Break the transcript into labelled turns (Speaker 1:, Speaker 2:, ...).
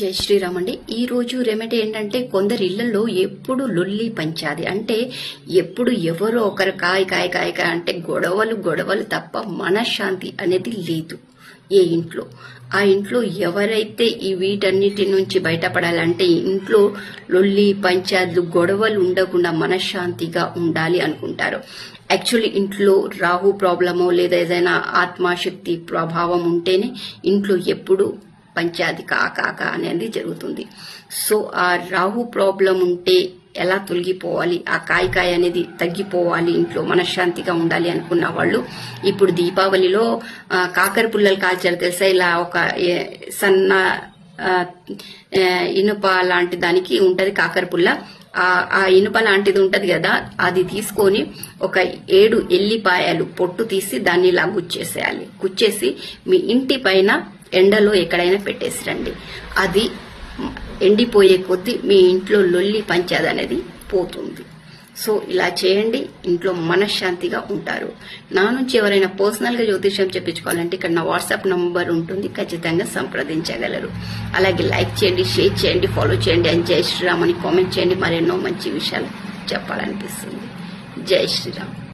Speaker 1: జై శ్రీరామ్ అండి. ఈ రోజు రెమెడీ ఏంటంటే కొందరి ఇళ్ళలో ఎప్పుడు లొల్లి పంచాది. అంటే ఎప్పుడు ఎవరో ఒకరు కాయ కాయ కాయ కాయ అంటే గొడవలు గొడవలు తప్ప మనశ్శాంతి అనేది లేదు ఏ ఇంట్లో. ఆ ఇంట్లో ఎవరైతే ఈ వీటన్నిటి నుంచి బయటపడాలంటే ఇంట్లో లొల్లి పంచాయతీలు గొడవలు ఉండకుండా మనశ్శాంతిగా ఉండాలి అనుకుంటారు. యాక్చువల్లీ ఇంట్లో రాహు ప్రాబ్లమో లేదా ఏదైనా ఆత్మశక్తి ప్రభావం ఉంటేనే ఇంట్లో ఎప్పుడు పంచాది కాకాక అనేది జరుగుతుంది. సో ఆ రాహు ప్రాబ్లం ఉంటే ఎలా తొలగిపోవాలి? ఆ కాయకాయ అనేది తగ్గిపోవాలి ఇంట్లో మనశ్శాంతిగా ఉండాలి అనుకున్న వాళ్ళు ఇప్పుడు దీపావళిలో కాకర పుల్లలు కాల్చారు తెలుసా? ఇలా ఒక సన్న ఇనుప లాంటి దానికి ఉంటది కాకర పుల్ల. ఆ ఆ ఇనుప లాంటిది ఉంటది కదా అది తీసుకొని ఒక ఏడు ఎల్లిపాయలు పొట్టు తీసి దాన్ని ఇలా గుచ్చేసేయాలి. గుచ్చేసి మీ ఇంటి పైన ఎండలో ఎక్కడైనా పెట్టేసి రండి అది ఎండిపోయే కొద్దీ మీ ఇంట్లో లొల్లి పంచాది అనేది పోతుంది. సో ఇలా చేయండి. ఇంట్లో మనశ్శాంతిగా ఉంటారు. నా నుంచి ఎవరైనా పర్సనల్గా జ్యోతిష్యం చెప్పించుకోవాలంటే ఇక్కడ నా వాట్సాప్ నంబర్ ఉంటుంది. ఖచ్చితంగా సంప్రదించగలరు. అలాగే లైక్ చేయండి షేర్ చేయండి ఫాలో చేయండి. అండ్ జై శ్రీరామ్ అని కామెంట్ చేయండి. మరెన్నో మంచి విషయాలు చెప్పాలనిపిస్తుంది. జై శ్రీరామ్.